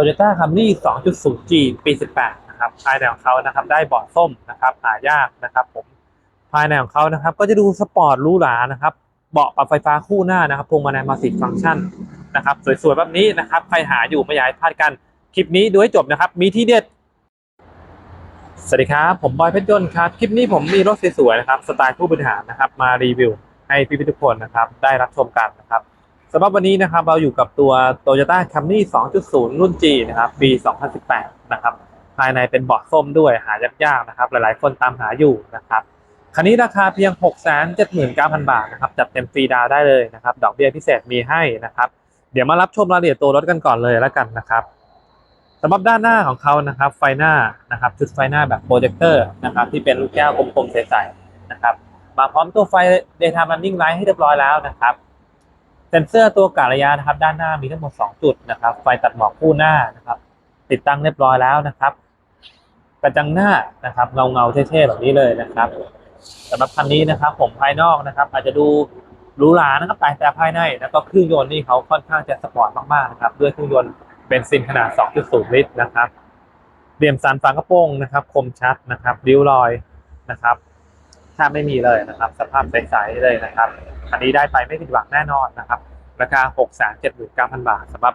Toyota Camry 2.0G ปี 18 นะครับ ภายในของเขานะครับ ได้เบาะส้มนะครับ หายากนะครับผม ภายในของเขานะครับ ก็จะดูสปอร์ตหรูหรานะครับ เบาะปรับไฟฟ้าคู่หน้านะครับ พวงมาลัยมาสิฟังก์ชันนะครับ สวยๆ แบบนี้นะครับ ใครหาอยู่ไม่อยากพลาดกัน คลิปนี้ดูให้จบนะครับ มีที่เด็ด สวัสดีครับ ผมบอยเพชรยนต์ครับ คลิปนี้ผมมีรถสวยๆ นะครับ สไตล์ผู้บริหารนะครับ มารีวิวให้พี่ๆทุกคนนะครับ ได้รับชมกันนะครับ สำหรับวันนี้นะครับเราอยู่กับตัว Toyota Camry 2.0 รุ่น G นะครับปี 2018 นะครับ ภายในเป็นเบาะส้มด้วยหายากๆนะครับ หลายๆ คนตามหาอยู่นะครับ คันนี้ราคาเพียง 679,000 บาทนะครับ จัดเต็มฟรีดาวได้เลยนะครับ ดอกเบี้ยพิเศษมีให้นะครับ เดี๋ยวมารับชมรายละเอียดตัวรถกันก่อนเลยแล้วกันนะครับสำหรับด้านหน้าของเขานะครับ ไฟหน้านะครับชุดไฟหน้าแบบโปรเจคเตอร์นะครับที่เป็นลูกแก้วกลมๆใสๆนะครับมาพร้อมตัวไฟ Daytime Running Light ให้เรียบร้อยแล้วนะครับ เซ็นเซอร์ตัวกะระยะนะครับ ด้านหน้ามีทั้งหมด 2 จุดนะครับ ไฟตัดหมอกคู่หน้านะครับ ติดตั้งเรียบร้อยแล้วนะครับ กระจังหน้านะครับเงาเงาเท่ๆแบบนี้เลยนะครับสำหรับคันนี้นะครับ ผมภายนอกนะครับ อาจจะดูหรูหรานะครับแต่แต่ภายในแล้วก็เครื่องยนต์นี่เขาค่อนข้างจะสปอร์ตมากๆนะครับด้วยเครื่องยนต์เบนซินขนาด 2.0 ลิตรนะครับเหลี่ยมสันฝากระโปรงนะครับ คมชัดนะครับริ้วรอยนะครับ แทบไม่มีเลยนะครับ สภาพใสๆเลยนะครับคันนี้ได้ไปไม่ผิดหวังแน่นอนนะครับราคา 679,000บาทสำหรับ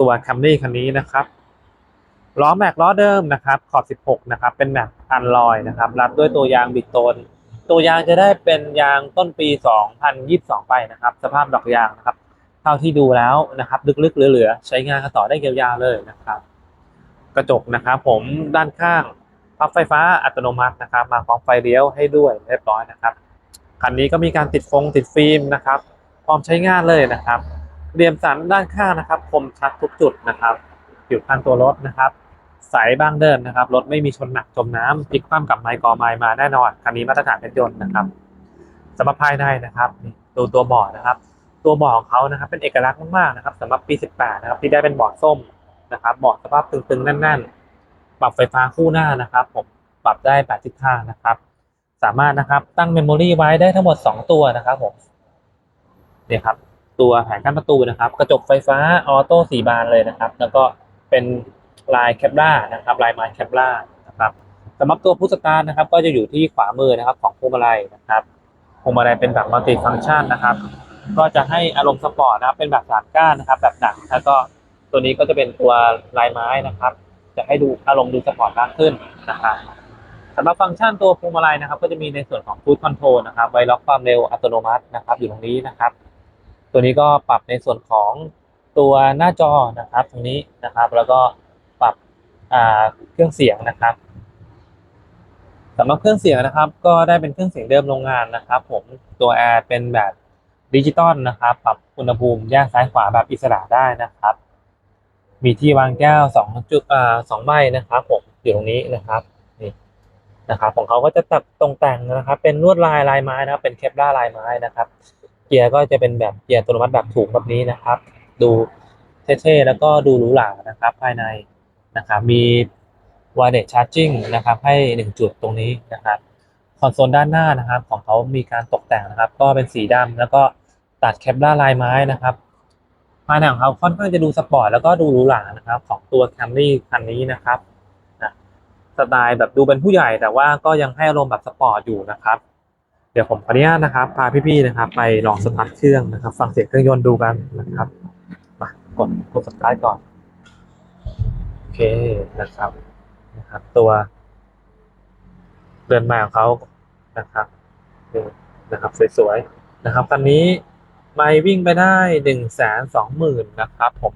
ตัว Camry คันนี้นะครับล้อแม็กล้อเดิมนะครับขอบ 16 นะครับ เป็นแม็กอันลอยนะครับรับด้วยตัวยางบิดโตน ตัวยางจะได้เป็นยางต้นปี 2022 ไปนะครับ สภาพดอกยางนะครับ เท่าที่ดูแล้วนะครับ ลึกๆเหลือๆใช้งานกันต่อได้ยาวๆเลยนะครับ กระจกนะครับ ผมด้านข้าง พับไฟฟ้าอัตโนมัตินะครับ มาพร้อมไฟเลี้ยวให้ด้วยเรียบร้อยนะครับคันนี้ก็มีการติดฟงติดฟิล์มนะครับพร้อมใช้งานเลยนะครับเหลี่ยมสันด้านข้างนะครับ คมชัดทุกจุดนะครับผิวพันตัวรถนะครับใสบ้างเดินนะครับ รถไม่มีชนหนักจมน้ำพลิกคว่ำกับไมค์กอไมค์มาแน่นอนคันนี้มาตรฐานรถยนต์นะครับสำหรับภายในนะครับตัวตัวเบาะนะครับ ตัวเบาะของเขานะครับ เป็นเอกลักษณ์มากๆนะครับสำหรับปี 18 นะครับ ที่ได้เป็นเบาะส้มนะครับเบาะสภาพตึงๆแน่น ๆ ปรับไฟฟ้าคู่หน้านะครับผมปรับได้8ทิศทางนะครับ สามารถนะครับตั้งเมมโมรีไว้ได้ทั้งหมด 2 ตัวนะครับผมเนี่ยครับตัวแผงกั้นประตูนะครับ กระจกไฟฟ้าออโต้สีบานเลยนะครับ แล้วก็เป็นลายแคปล่านะครับ ลายไม้แคปล่านะครับสำหรับตัวผู้สตาร์นะครับ ก็จะอยู่ที่ขวามือนะครับ ของพวงมาลัยนะครับพวงมาลัยเป็นแบบมัลติฟังก์ชันนะครับ ก็จะให้อารมณ์สปอร์ตนะครับ เป็นแบบสามก้านนะครับ แบบหนักแล้วก็ตัวนี้ก็จะเป็นตัวลายไม้นะครับ จะให้ดูอารมณ์ดูสปอร์ตมากขึ้นนะครับสำหรับฟังก์ชันตัวพวงมาลัยนะครับ ก็จะมีในส่วนของ Cruise Control นะครับไว้ล็อกความเร็วอัตโนมัตินะครับ อยู่ตรงนี้นะครับ ตัวนี้ก็ปรับในส่วนของตัวหน้าจอนะครับ ตรงนี้นะครับ แล้วก็ปรับอ่าเครื่องเสียงนะครับสำหรับเครื่องเสียงนะครับ ก็ได้เป็นเครื่องเสียงเดิมโรงงานนะครับ ผมตัวแอร์เป็นแบบดิจิตอลนะครับ ปรับอุณหภูมิแยกซ้ายขวาแบบอิสระได้นะครับ มีที่วางแก้วสองจุดอ่าสองใบนะครับผมอยู่ตรงนี้นะครับนี่นะครับของเขาก็จะตัดตรงแต่งนะครับ เป็นลวดลายลายไม้นะครับ เป็นเคปล่าลายไม้นะครับ เกียร์ก็จะเป็นแบบเกียร์อัตโนมัติแบบถูกแบบนี้นะครับ ดูเท่ๆแล้วก็ดูหรูหรานะครับ ภายในนะครับมี wireless charging นะครับ ให้หนึ่งจุดตรงนี้นะครับคอนโซลด้านหน้านะครับ ของเขามีการตกแต่งนะครับ ก็เป็นสีดำแล้วก็ตัดแคปล่าลายไม้นะครับ ภายในของเขาค่อนข้างจะดูสปอร์ตแล้วก็ดูหรูหรานะครับ ของตัว Camry คันนี้นะครับนะสไตล์แบบดูเป็นผู้ใหญ่แต่ว่าก็ยังให้อารมณ์แบบสปอร์ตอยู่นะครับ เดี๋ยวผมขออนุญาตนะครับพาพี่ๆนะครับ ไปลองสตาร์ทเครื่องนะครับ ฟังเสียงเครื่องยนต์ดูกันนะครับมากดกดสตาร์ทก่อนโอเคนะครับนะครับ ตัวเรือนม้ของเขานะครับนี่นะครับสวยๆนะครับคันนี้ ไมวิ่งไปได้หนึ่งแสนสองหมื่นนะครับผม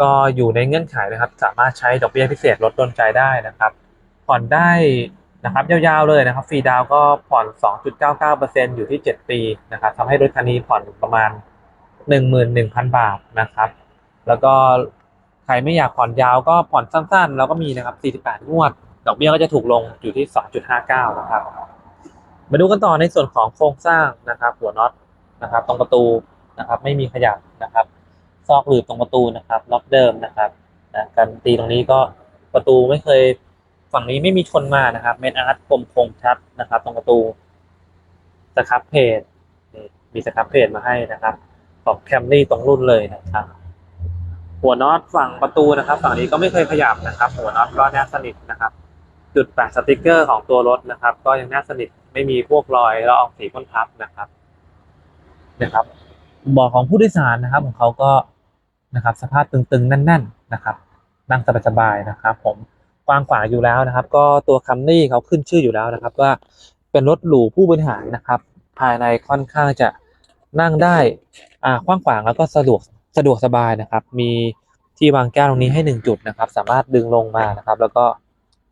ก็อยู่ในเงื่อนไขนะครับ สามารถใช้ดอกเบี้ยพิเศษลดดนใจได้นะครับผ่อนได้นะครับยาวๆเลยนะครับฟรีดาวก็ผ่อน 2.99%อยู่ที่ 7 ปีนะครับทำให้รถคันนี้ผ่อนประมาณ 11,000 บาทนะครับ แล้วก็ใครไม่อยากผ่อนยาวก็ผ่อนสั้นๆแล้วก็มีนะครับ 48 งวด ดอกเบี้ยก็จะถูกลงอยู่ที่ 2.59 นะครับ มาดูกันต่อในส่วนของโครงสร้างนะครับ หัวน็อต นะครับ ตรงประตูนะครับ ไม่มีขยับนะครับ ซอกหลืบตรงประตูนะครับ ล็อกเดิมนะครับนะการตีตรงนี้ก็ประตูไม่เคยฝั่งนี้ไม่มีชนมานะครับเมนอาร์ตคมคงชัดนะครับ ตรงประตูสครับเพจมีสครับเพจมาให้นะครับของแคมรี่ตรงรุ่นเลยนะครับ หัวน็อตฝั่งประตูนะครับ ฝั่งนี้ก็ไม่เคยขยับนะครับ หัวน็อตก็แนบสนิทนะครับ จุดแปะสติกเกอร์ของตัวรถนะครับ ก็ยังแนบสนิทไม่มีพวกรอยละอองสีพ่นทับนะครับ นะครับเบาะของผู้โดยสารนะครับของเขาก็นะครับสภาพตึงๆแน่น ๆนะครับ นั่งสบายๆนะครับ ผมกว้างขวางอยู่แล้วนะครับ ก็ตัวคัมรี่เขาขึ้นชื่ออยู่แล้วนะครับ ว่าเป็นรถหรูผู้บริหารนะครับ ภายในค่อนข้างจะนั่งได้อ่ากว้างขวางแล้วก็สะดวกสะดวกสบายนะครับ มีที่วางแก้วตรงนี้ให้หนึ่งจุดนะครับ สามารถดึงลงมานะครับ แล้วก็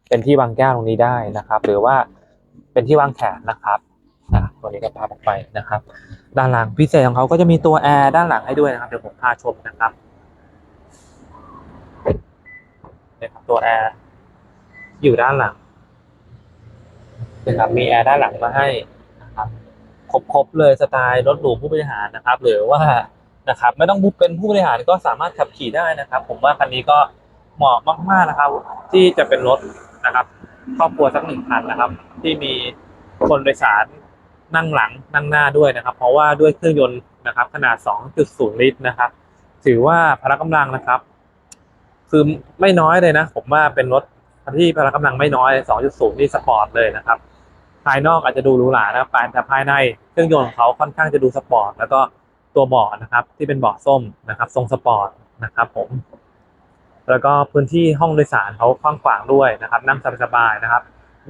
เป็นที่วางแก้วตรงนี้ได้นะครับ หรือว่าเป็นที่วางแขนนะครับ อะตัวนี้ก็พาออกไปนะครับ ด้านหลังพิเศษของเขาก็จะมีตัวแอร์ด้านหลังให้ด้วยนะครับเดี๋ยวผมพาชมนะครับนี่ครับตัวแอร์อยู่ด้านหลังนะครับมีแอร์ด้านหลังมาให้นะครับครบๆเลยสไตล์รถหรูผู้บริหารนะครับ หรือว่านะครับไม่ต้องเป็นผู้บริหารก็สามารถขับขี่ได้นะครับ ผมว่าคันนี้ก็เหมาะมากๆนะครับ ที่จะเป็นรถนะครับครอบครัวสักหนึ่งคันนะครับ ที่มีคนโดยสาร นั่งหลังนั่งหน้าด้วยนะครับ เพราะว่าด้วยเครื่องยนต์นะครับ ขนาด 2.0 ลิตรนะครับ ถือว่าพละกำลังนะครับ คือไม่น้อยเลยนะ ผมว่าเป็นรถที่พละกำลังไม่น้อย 2.0 นี่สปอร์ตเลยนะครับ ภายนอกอาจจะดูหรูหรานะครับแต่ภายในเครื่องยนต์ของเขาค่อนข้างจะดูสปอร์ตแล้วก็ตัวเบาะนะครับ ที่เป็นเบาะส้มนะครับ ทรงสปอร์ตนะครับ ผม แล้วก็พื้นที่ห้องโดยสารเขากว้างขวางด้วยนะครับ นั่งสบายๆนะครับ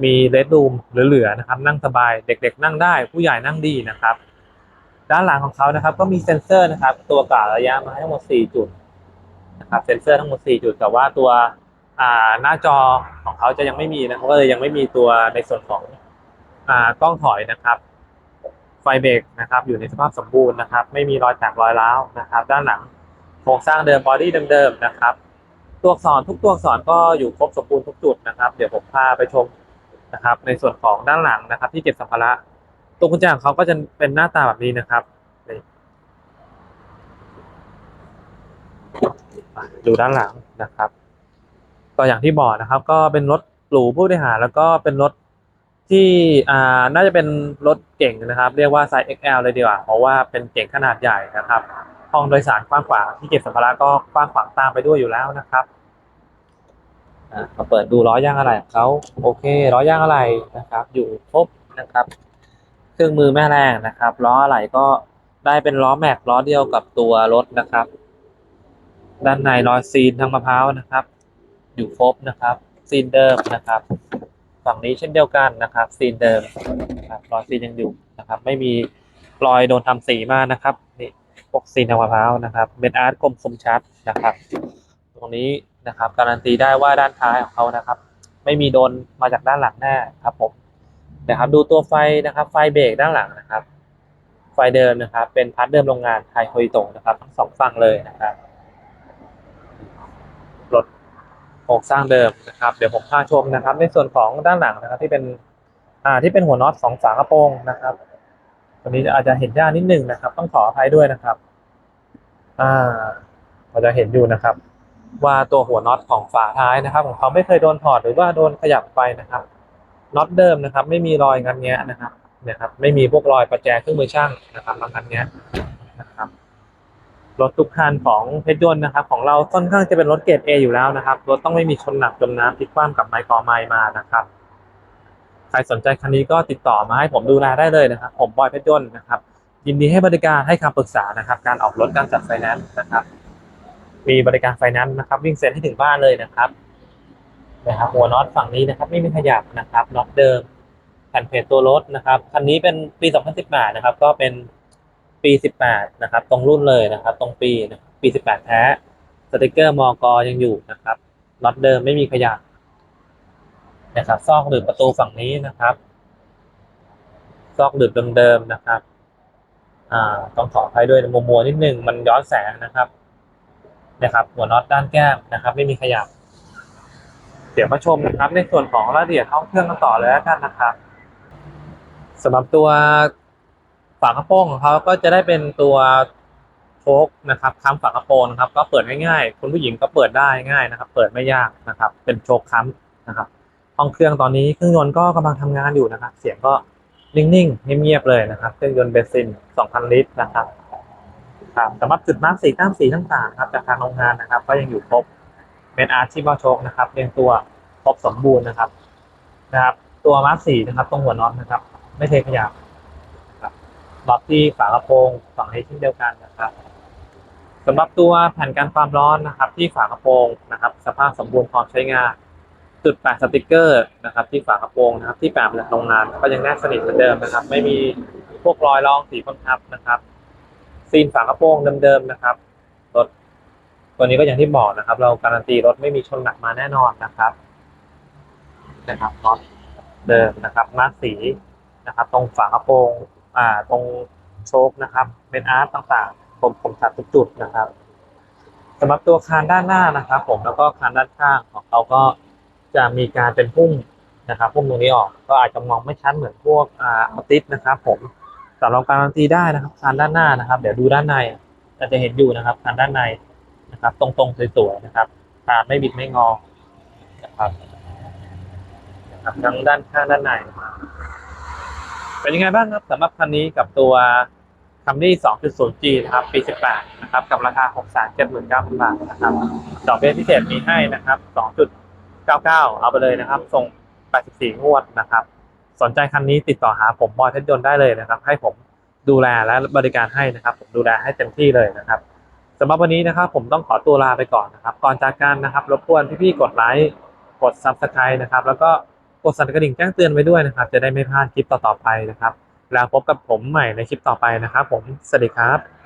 มีเลดรูมเหลือๆนะครับ นั่งสบายเด็กๆ นั่งได้ผู้ใหญ่นั่งดีนะครับ ด้านหลังของเขานะครับ ก็มีเซ็นเซอร์นะครับ ตัวกะระยะมาให้ทั้งหมด 4 จุดนะครับเซ็นเซอร์ทั้งหมด 4 จุดแต่ว่าตัวหน้าจอของเขาจะยังไม่มีนะเขาก็เลยยังไม่มีตัวในส่วนของอกล้องถอยนะครับ ไฟเบรกนะครับ อยู่ในสภาพสมบูรณ์นะครับ ไม่มีรอยแตกรอยร้าวนะครับ ด้านหลังโครงสร้างเดิมบอดี้เดิมๆนะครับ ตัวอักษรทุกตัวอักษรก็อยู่ครบสมบูรณ์ทุกจุดนะครับ เดี๋ยวผมพาไปชม นะครับ ในส่วนของด้านหลังนะครับ ที่เก็บสัมภาระตัวกุญแจของเขาก็จะเป็นหน้าตาแบบนี้นะครับดูด้านหลังนะครับ ก็อย่างที่บอกนะครับ ก็เป็นรถหรูผู้บริหารแล้วก็เป็นรถที่อ่าน่าจะเป็นรถเก่งนะครับ เรียกว่าไซส์ XL เลยดีกว่า เพราะว่าเป็นเก่งขนาดใหญ่นะครับห้องโดยสารกว้างขวางที่เก็บสัมภาระก็กว้างขวางตามไปด้วยอยู่แล้วนะครับ อะมาเปิดดูล้อยางอะไรของเขาโอเคล้อยางอะไรนะครับ อยู่ครบนะครับ เครื่องมือแม่แรงนะครับล้ออะไรก็ได้เป็นล้อแม็กล้อเดียวกับตัวรถนะครับ ด้านในรอยซีนทางมะพร้าวนะครับ อยู่ครบนะครับ ซีนเดิมนะครับ ฝั่งนี้เช่นเดียวกันนะครับ ซีนเดิมนะครับรอยซีนยังอยู่นะครับ ไม่มีรอยโดนทำสีมากนะครับนี่พวกซีนทางมะพร้าวนะครับเม็ดอาร์ตคมคมชัดนะครับ ตรงนี้ นะครับ การันตีได้ว่าด้านท้ายของเขานะครับ ไม่มีโดนมาจากด้านหลังแน่ครับผมนะครับดูตัวไฟนะครับ ไฟเบรกด้านหลังนะครับ ไฟเดิมนะครับ เป็นพาร์ทเดิมโรงงานไทยโฮยโตนะครับทั้งสองฝั่งเลยนะครับรถโครงสร้างเดิมนะครับ เดี๋ยวผมพาชมนะครับ ในส่วนของด้านหลังนะครับ ที่เป็นอ่าที่เป็นหัวน็อตสองฝากระโปรงนะครับตัวนี้อาจจะเห็นยากนิดนึงนะครับ ต้องขออภัยด้วยนะครับ อ่าเราจะเห็นอยู่นะครับ ว่าตัวหัวน็อตของฝาท้ายนะครับ ของเขาไม่เคยโดนถอดหรือว่าโดนขยับไปนะครับน็อตเดิมนะครับ ไม่มีรอยงันแงะนะครับเนี่ยครับไม่มีพวกรอยประแจเครื่องมือช่างนะครับมางันแงะนะครับรถทุกคันของเพชรยนต์นะครับ ของเราค่อนข้างจะเป็นรถเกรด A ออยู่แล้วนะครับรถต้องไม่มีชนหนักจมน้ำพลิกคว่ำกับไมค์กอไมมานะครับใครสนใจคันนี้ก็ติดต่อมาให้ผมดูแลได้เลยนะครับ ผมบอยเพชรยนต์นะครับ ยินดีให้บริการให้คำปรึกษานะครับ การออกรถการจัดไฟแนนซ์นะครับ มีบริการไฟแนนซ์นะครับ วิ่งเซ็นให้ถึงบ้านเลยนะครับนะครับ หัวน็อตฝั่งนี้นะครับ ไม่มีขยับนะครับน็อตเดิมแผ่นเพจตัวรถนะครับคันนี้เป็นปี 2018 นะครับ ก็เป็นปี 18 นะครับ ตรงรุ่นเลยนะครับ ตรงปีนะปี 18 แท้สติกเกอร์มอกอยังอยู่นะครับน็อตเดิมไม่มีขยับนะครับ ซอกหลืบประตูฝั่งนี้นะครับ ซอกหลืบเดิมๆนะครับ อ่าต้องขออภัยด้วยมัวมัวนิดนึงมันย้อนแสงนะครับ นะครับ หัวน็อตด้านแก้มนะครับ ไม่มีขยับ เดี๋ยวมาชมนะครับ ในส่วนของรายละเอียดห้องเครื่องกันต่อเลยแล้วกันนะครับสำหรับตัวฝากระโปรงของเขาก็จะได้เป็นตัวโชคนะครับค้ำฝากระโปรงนะครับ ก็เปิดง่ายๆคุณผู้หญิงก็เปิดได้ง่ายนะครับ เปิดไม่ยากนะครับ เป็นโชคค้ำนะครับห้องเครื่องตอนนี้เครื่องยนต์ก็กำลังทำงานอยู่นะครับ เสียงก็นิ่งๆเงียบๆเลยนะครับ เครื่องยนต์เบนซิน 2,000 ลิตรนะครับ ครับสำหรับจุดมาร์กสีต้ามสีต่างๆครับจากทางโรงงานนะครับ ก็ยังอยู่ครบเป็นอาร์ชิบอโชคนะครับเรียงตัวครบสมบูรณ์นะครับนะครับ ตัวมาร์กสีนะครับ ตรงหัวน็อตนะครับ ไม่เทขยับครับน็อตที่ฝากระโปรงฝั่งนี้เช่นเดียวกันนะครับสำหรับตัวแผ่นกันความร้อนนะครับ ที่ฝากระโปรงนะครับ สภาพสมบูรณ์พร้อมใช้งานจุดแปะสติกเกอร์นะครับ ที่ฝากระโปรงนะครับ ที่แปะมาจากโรงงานก็ยังแนบสนิทเหมือนเดิมนะครับ ไม่มีพวกรอยรองสีพ่นทับนะครับ ซีนฝากระโปรงเดิมๆนะครับรถตัวนี้ก็อย่างที่บอกนะครับ เราการันตีรถไม่มีชนหนักมาแน่นอนนะครับนะครับน็อตเดิมนะครับมาสีนะครับ ตรงฝากระโปรงอ่าตรงโชคนะครับ เป็นอาร์ตต่างๆ ผมผมตัดทุกจุดนะครับสำหรับตัวคานด้านหน้านะครับ ผมแล้วก็คานด้านข้างของเขาก็จะมีการเป็นพุ่มนะครับพุ่มตรงนี้ออกก็อาจจะมองไม่ชัดเหมือนพวกอ่าออติสนะครับ ผม แต่เราการันตีได้นะครับคานด้านหน้านะครับ เดี๋ยวดูด้านในเราจะเห็นอยู่นะครับคานด้านในนะครับ ตรงๆสวยๆนะครับคานไม่บิดไม่งอนะครับนะครับทั้งด้านข้างด้านในเป็นยังไงบ้างครับสำหรับคันนี้กับตัวคัมรี่ 2.0G นะครับ ปี 18 นะครับ กับราคา 679,000 บาทนะครับ ดอกเบี้ยพิเศษมีให้นะครับ 2.99 เอาไปเลยนะครับ ส่ง 84 งวดนะครับ สนใจคันนี้ติดต่อหาผมบอยเพชรยนต์ได้เลยนะครับ ให้ผมดูแลและบริการให้นะครับ ผมดูแลให้เต็มที่เลยนะครับสำหรับวันนี้นะครับ ผมต้องขอตัวลาไปก่อนนะครับ ก่อนจากกันนะครับ รบกวนพี่ๆกดไลค์กด subscribe นะครับ แล้วก็กดสั่นกระดิ่งแจ้งเตือนไว้ด้วยนะครับ จะได้ไม่พลาดคลิปต่อๆไปนะครับ แล้วพบกับผมใหม่ในคลิปต่อไปนะครับ ผมสวัสดีครับ